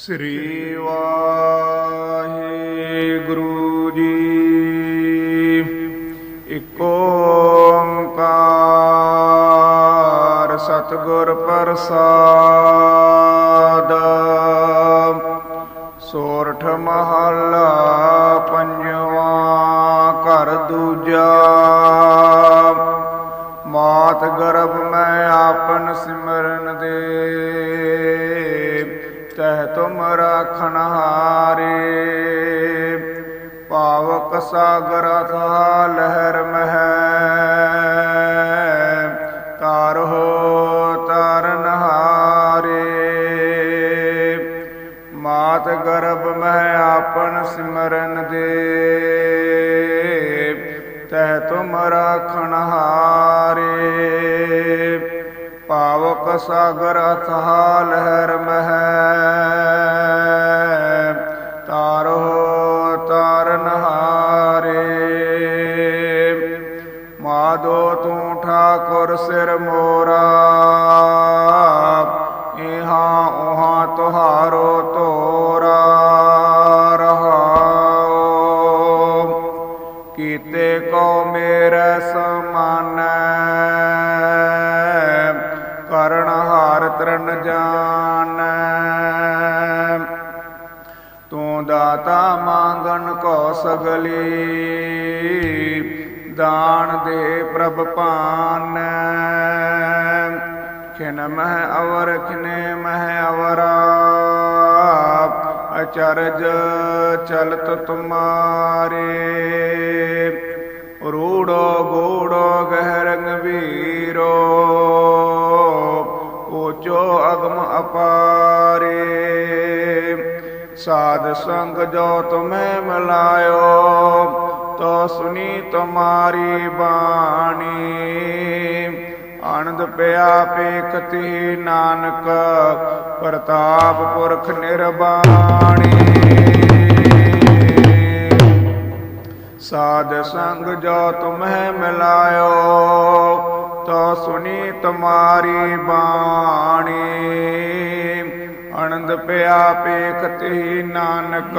ਸ੍ਰੀ ਵਾਹਿਗੁਰੂ ਜੀ। ਇੱਕ ਓੰਕਾਰ ਸਤਿਗੁਰ ਪ੍ਰਸਾਦ। ਸੋਰਠ ਮਹੱਲਾ ਪੰਜਵਾਂ ਘਰ ਦੂਜਾ। ਮਾਤ ਗਰਭ ਮੈਂ ਆਪਨ ਸਿਮਰ ਤੁਮ ਰਾਖਣ ਹਾਰੇ ਪਾਵਕ ਸਾਗਰ ਅਥਾ ਲਹਿਰ ਮਹਿ ਤਾਰੋ ਤਰਨ ਹਾਰੇ। ਮਾਤ ਗਰਭ ਮਹਿ ਆਪਨ ਸਿਮਰਨ ਦੇ ਤੈ ਤੁਮ ਰਾਖਣ ਹਾਰੇ ਪਾਵਕ ਸਾਗਰ ਅਥਾ ਲਹਿਰ ਮਹਿ ਤੂੰ ਠਾਕੁਰ ਸਿਰ ਮੋਰਾ। ਇਹਾ ਉਹਾ ਤੁਹਾਰੋ ਤੋਰਾ। ਰਹਾਉ। ਕੀਤੇ ਕੋ ਮੇਰੇ ਸਮਾਨੈ। ਕਰਣ ਹਾਰ ਤਰਨ ਜਾਣੈ ਤੂੰ ਦਾਤਾ ਮੰਗਣ ਕੋ ਸਗਲੀ। ਦਾਨ ਦੇ ਪ੍ਰਭ ਪਾਨੈ। ਖਿਨ ਮਹਿ ਅਵਰ, ਖਿਨੇ ਮਹਿ ਅਵਰਾ ਅਚਰਜ ਚਲਤ ਤੁਮਾਰੇ। ਰੂੜੋ ਗੂੜੋ ਗਹਿਰ ਗੰਭੀਰੋ, ਊਚੋ ਅਗਮ ਅਪਾਰੇ। ਸਾਧ ਸੰਗ ਜੋ ਤੁਮੇ ਮਿਲਾਇਓ ਤੋ ਸੁਨੀ ਤੁਮਾਰੀ ਬਾਣੀ। ਆਨੰਦ ਪਿਆ ਪੇਖਤੀ ਨਾਨਕ, ਪ੍ਰਤਾਪ ਪੁਰਖ ਨਿਰਬਾਣੀ। ਸਾਧ ਸੰਗ ਜੋ ਤੁਮਹਿ ਮਿਲਾਇਓ, ਤੋ ਸੁਨੀ ਤੁਮਾਰੀ ਬਾਣੀ। ਅਨੰਦ ਪਿਆ ਪੇਖਤੀ ਨਾਨਕ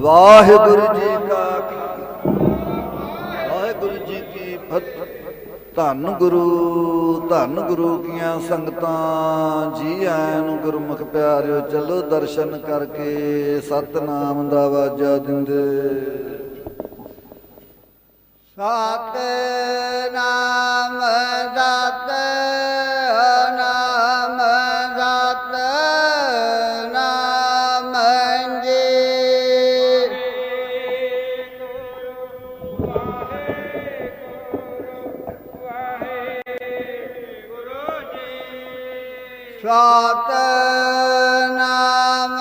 ਵਾਹਿਗੁਰੂ ਜੀ ਕਾ ਵਾਹਿਗੁਰੂ ਜੀ ਕੀ ਫਤਿਹ। ਧੰਨ ਗੁਰੂ ਧੰਨ ਗੁਰੂ ਕੀਆਂ ਸੰਗਤਾਂ, ਜੀ ਆਇਆਂ ਨੂੰ ਗੁਰਮੁਖ ਪਿਆਰਿਓ, ਚਲੋ ਦਰਸ਼ਨ ਕਰਕੇ ਸਤਨਾਮ ਦਾ ਵਾਜਾ ਦਿੰਦੇ। ਸਤ ਸਤ ਨਾਮ